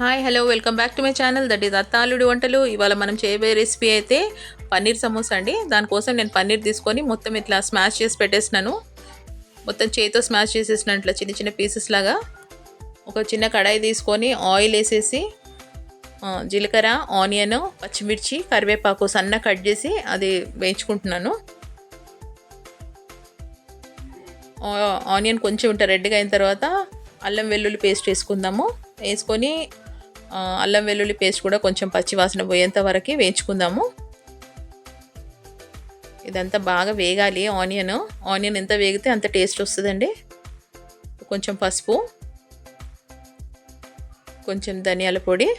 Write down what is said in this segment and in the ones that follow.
Hi hello welcome back to my channel that is అత్తాలుడి వంటలు ఇవాళ మనం చేయబోయే రెసిపీ అయితే పన్నీర్ సమోసా అండి. దానికోసం నేను పన్నీర్ తీసుకొని మొత్తం ఇట్లా స్మాష్ చేసి పెట్టేసినాను. మొత్తం చేతితో స్మాష్ చేసేసిన ఇట్లా చిన్న చిన్న పీసెస్ లాగా. ఒక చిన్న కడాయి తీసుకొని ఆయిల్ వేసేసి జీలకర్ర ఆనియన్ పచ్చిమిర్చి కరివేపాకు సన్న కట్ చేసి అది వేయించుకుంటున్నాను. ఆనియన్ కొంచెం ఉంటా రెడ్గా అయిన తర్వాత అల్లం వెల్లుల్లి పేస్ట్ వేసుకుందాము. వేసుకొని అల్లం వెల్లుల్లి పేస్ట్ కూడా కొంచెం పచ్చి వాసన పోయేంత వరకు వేయించుకుందాము. ఇదంతా బాగా వేగాలి ఆనియన్. ఆనియన్ ఎంత వేగితే అంత టేస్ట్ వస్తుందండి. కొంచెం పసుపు కొంచెం ధనియాల పొడి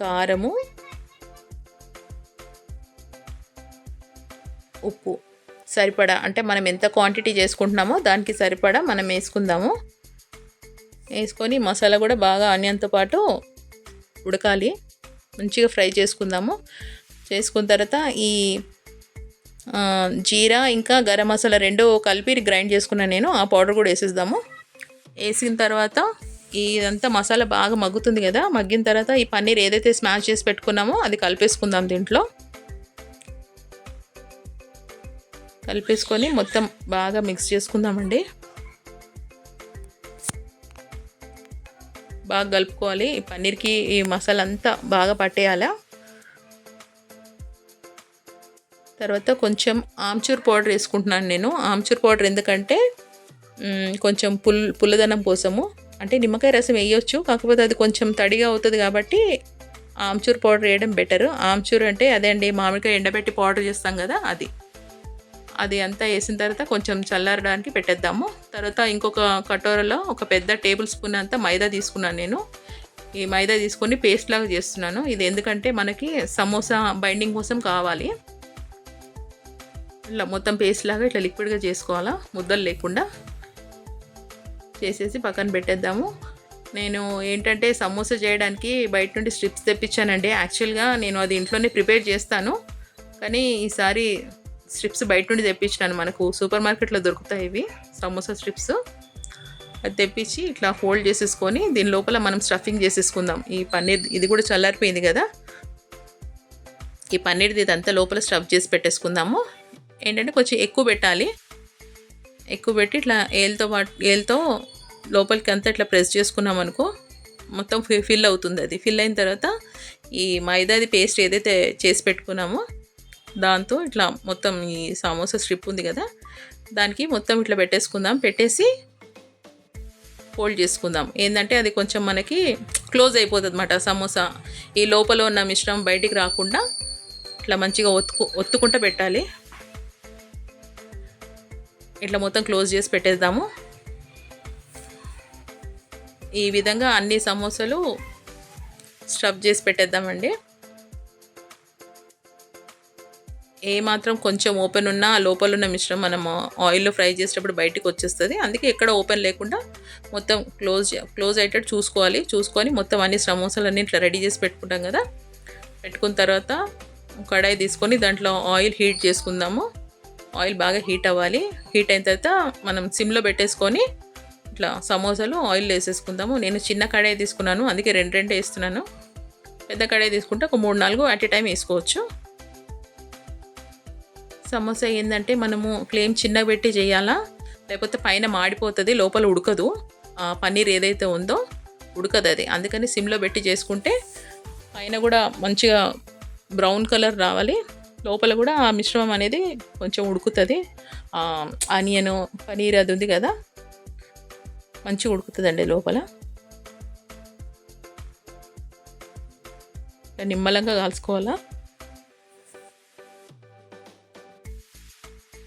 కారము ఉప్పు. సరిపడా అంటే మనం ఎంత క్వాంటిటీ చేసుకుంటున్నామో దానికి సరిపడా మనం వేసుకుందాము. వేసుకొని మసాలా కూడా బాగా ఆనియన్తో పాటు ఉడకాలి. మంచిగా ఫ్రై చేసుకుందాము. చేసుకున్న తర్వాత ఈ జీరా ఇంకా గరం మసాలా రెండు కలిపి గ్రైండ్ చేసుకున్నాను నేను. ఆ పౌడర్ కూడా వేసేద్దాము. వేసిన తర్వాత ఇదంతా మసాలా బాగా మగ్గుతుంది కదా. మగ్గిన తర్వాత ఈ పన్నీర్ ఏదైతే స్మాష్ చేసి పెట్టుకున్నామో అది కలిపేసుకుందాం దీంట్లో. కలిపేసుకొని మొత్తం బాగా మిక్స్ చేసుకుందామండి. బాగా కలుపుకోవాలి. ఈ పన్నీర్కి ఈ మసాలా అంతా బాగా పట్టేయాలా. తర్వాత కొంచెం ఆమ్చూర్ పౌడర్ వేసుకుంటున్నాను నేను. ఆమ్చూర్ పౌడర్ ఎందుకంటే కొంచెం పుల్ పుల్లదనం కోసము. అంటే నిమ్మకాయ రసం వేయొచ్చు కాకపోతే అది కొంచెం తడిగా అవుతుంది కాబట్టి ఆమ్చూర్ పౌడర్ వేయడం బెటర్. ఆమ్చూర్ అంటే అదే అండి మామిడికాయ ఎండబెట్టి పౌడర్ చేస్తాం కదా అది. అది అంతా వేసిన తర్వాత కొంచెం చల్లారడానికి పెట్టేద్దాము. తర్వాత ఇంకొక కటోరలో ఒక పెద్ద టేబుల్ స్పూన్ అంతా మైదా తీసుకున్నాను నేను. ఈ మైదా తీసుకొని పేస్ట్ లాగా చేస్తున్నాను. ఇది ఎందుకంటే మనకి సమోసా బైండింగ్ కోసం కావాలి. ఇట్లా మొత్తం పేస్ట్ లాగా ఇట్లా లిక్విడ్గా చేసుకోవాలా? ముద్దలు లేకుండా. చేసేసి పక్కన పెట్టేద్దాము. నేను ఏంటంటే సమోసా చేయడానికి బయట నుండి స్ట్రిప్స్ తెప్పించానండి. యాక్చువల్గా నేను అది ఇంట్లోనే ప్రిపేర్ చేస్తాను. కానీ ఈసారి స్ట్రిప్స్ బయట నుండి తెప్పించినాను మనకు. సూపర్ మార్కెట్లో దొరుకుతాయి ఇవి. సమోసా స్ట్రిప్స్ అది తెప్పించి ఇట్లా ఫోల్డ్ చేసేసుకొని దీని లోపల మనం స్టఫింగ్ చేసేసుకుందాం. ఈ పన్నీర్ ఇది కూడా చల్లారిపోయింది కదా. ఈ పన్నీర్ది ఇదంతా లోపల స్టఫ్ చేసి పెట్టేసుకుందాము. ఏంటంటే కొంచెం ఎక్కువ పెట్టాలి. ఎక్కువ పెట్టి ఇట్లా ఏలుతో పాటు ఏలుతో లోపలికి అంతా ఇట్లా ప్రెస్ చేసుకున్నాం అనుకో మొత్తం ఫి- ఫిల్ అవుతుంది అది. ఫిల్ అయిన తర్వాత ఈ మైదాది పేస్ట్ ఏదైతే చేసి పెట్టుకున్నామో దాంతో ఇట్లా మొత్తం ఈ సమోసా స్ట్రిప్ ఉంది కదా దానికి మొత్తం ఇట్లా పెట్టేసుకుందాం. పెట్టేసి ఫోల్డ్ చేసుకుందాం. ఏంటంటే అది కొంచెం మనకి క్లోజ్ అయిపోతుంది అనమాట సమోసా. ఈ లోపల ఉన్న మిశ్రమం బయటికి రాకుండా ఇట్లా మంచిగా ఒత్తుకు ఒత్తుకుంటూ పెట్టాలి. ఇట్లా మొత్తం క్లోజ్ చేసి పెట్టేద్దాము. ఈ విధంగా అన్ని సమోసాలు స్టఫ్ చేసి పెట్టేద్దామండి. ఏ మాత్రం కొంచెం ఓపెన్ ఉన్నా ఆ లోపల ఉన్న మిశ్రమం మనం ఆయిల్లో ఫ్రై చేసేటప్పుడు బయటికి వచ్చేస్తుంది. అందుకే ఎక్కడ ఓపెన్ లేకుండా మొత్తం క్లోజ్ క్లోజ్ అయ్యేటట్టు చూసుకోవాలి. చూసుకొని మొత్తం అన్ని సమోసాలన్నీ ఇట్లా రెడీ చేసి పెట్టుకుంటాం కదా. పెట్టుకున్న తర్వాత కడాయి తీసుకొని దాంట్లో ఆయిల్ హీట్ చేసుకుందాము. ఆయిల్ బాగా హీట్ అవ్వాలి. హీట్ అయిన తర్వాత మనం సిమ్లో పెట్టేసుకొని ఇట్లా సమోసాలు ఆయిల్ వేసేసుకుందాము. నేను చిన్న కడాయి తీసుకున్నాను అందుకే రెండు రెండు వేస్తున్నాను. పెద్ద కడాయి తీసుకుంటే ఒక మూడు నాలుగు అట్ ఏ టైం వేసుకోవచ్చు. సమోసా ఏంటంటే మనము ఫ్లేమ్ చిన్నగా పెట్టి చేయాలా? లేకపోతే పైన మాడిపోతుంది లోపల ఉడకదు. పన్నీర్ ఏదైతే ఉందో ఉడకదు అది. అందుకని సిమ్లో పెట్టి చేసుకుంటే పైన కూడా మంచిగా బ్రౌన్ కలర్ రావాలి. లోపల కూడా ఆ మిశ్రమం అనేది కొంచెం ఉడుకుతుంది. ఆనియన్ పనీర్ అది ఉంది కదా? మంచిగా ఉడుకుతుందండి లోపల. నిమ్మలంగా కాల్చుకోవాలా?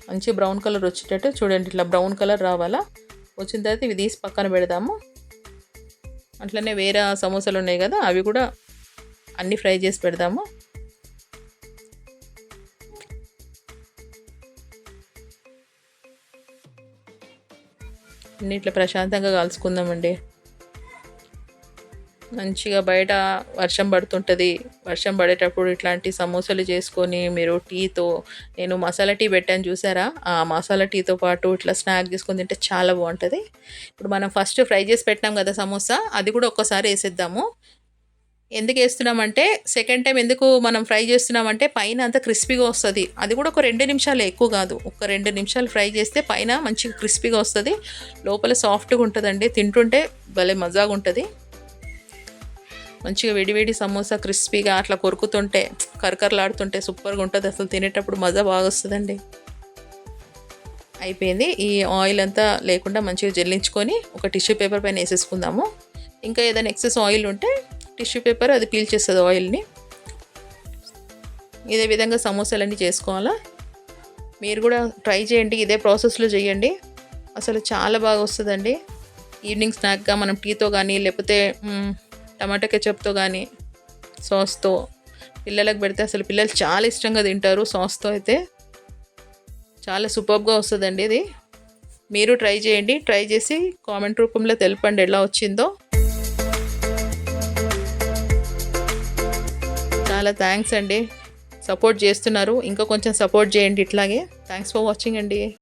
మంచి బ్రౌన్ కలర్ వచ్చేటట్టు చూడండి ఇట్లా బ్రౌన్ కలర్ రావాలా? వచ్చిన తర్వాత ఇవి తీసి పక్కన పెడదాము. అట్లనే వేరే సమోసాలు ఉన్నాయి కదా అవి కూడా అన్నీ ఫ్రై చేసి పెడదాము. అన్ని ఇట్లా ప్రశాంతంగా కాల్చుకుందామండి. మంచిగా బయట వర్షం పడుతుంటుంది. వర్షం పడేటప్పుడు ఇట్లాంటి సమోసాలు చేసుకొని మీరు టీతో నేను మసాలా టీ పెట్టాను చూసారా? ఆ మసాలా టీతో పాటు ఇట్లా స్నాక్ చేసుకొని తింటే చాలా బాగుంటుంది. ఇప్పుడు మనం ఫస్ట్ ఫ్రై చేసి పెట్టినాం కదా సమోసా అది కూడా ఒక్కసారి వేసేద్దాము. ఎందుకు వేస్తున్నామంటే సెకండ్ టైం ఎందుకు మనం ఫ్రై చేస్తున్నామంటే పైన అంత క్రిస్పీగా వస్తుంది. అది కూడా ఒక రెండు నిమిషాలు ఎక్కువ కాదు. ఒక రెండు నిమిషాలు ఫ్రై చేస్తే పైన మంచిగా క్రిస్పీగా వస్తుంది. లోపల సాఫ్ట్గా ఉంటుందండి. తింటుంటే భలే మజాగా ఉంటుంది మంచిగా వేడివేడి సమోసా క్రిస్పీగా అట్లా కొరుకుతుంటే కరకరలాడుతుంటే సూపర్గా ఉంటుంది. అసలు తినేటప్పుడు మజా బాగా వస్తుందండి. అయిపోయింది. ఈ ఆయిల్ అంతా లేకుండా మంచిగా జల్లించుకొని ఒక టిష్యూ పేపర్ పైన వేసేసుకుందాము. ఇంకా ఏదైనా ఎక్సెస్ ఆయిల్ ఉంటే టిష్యూ పేపర్ అది పీల్చేస్తుంది ఆయిల్ని. ఇదే విధంగా సమోసాలన్నీ చేసుకోవాలా? మీరు కూడా ట్రై చేయండి. ఇదే ప్రాసెస్లో చేయండి. అసలు చాలా బాగా వస్తుందండి. ఈవినింగ్ స్నాక్గా మనం టీతో కానీ లేకపోతే టమాటా కెచప్తో కానీ సాస్తో పిల్లలకు పెడితే అసలు పిల్లలు చాలా ఇష్టంగా తింటారు సాస్తో అయితే. చాలా సూపర్గా వస్తుందండి ఇది. మీరు ట్రై చేయండి. ట్రై చేసి కామెంట్ రూపంలో తెలపండి ఎలా వచ్చిందో. చాలా థ్యాంక్స్ అండి. సపోర్ట్ చేస్తున్నారు. ఇంకా కొంచెం సపోర్ట్ చేయండి ఇట్లాగే. థ్యాంక్స్ ఫర్ వాచింగ్ అండి.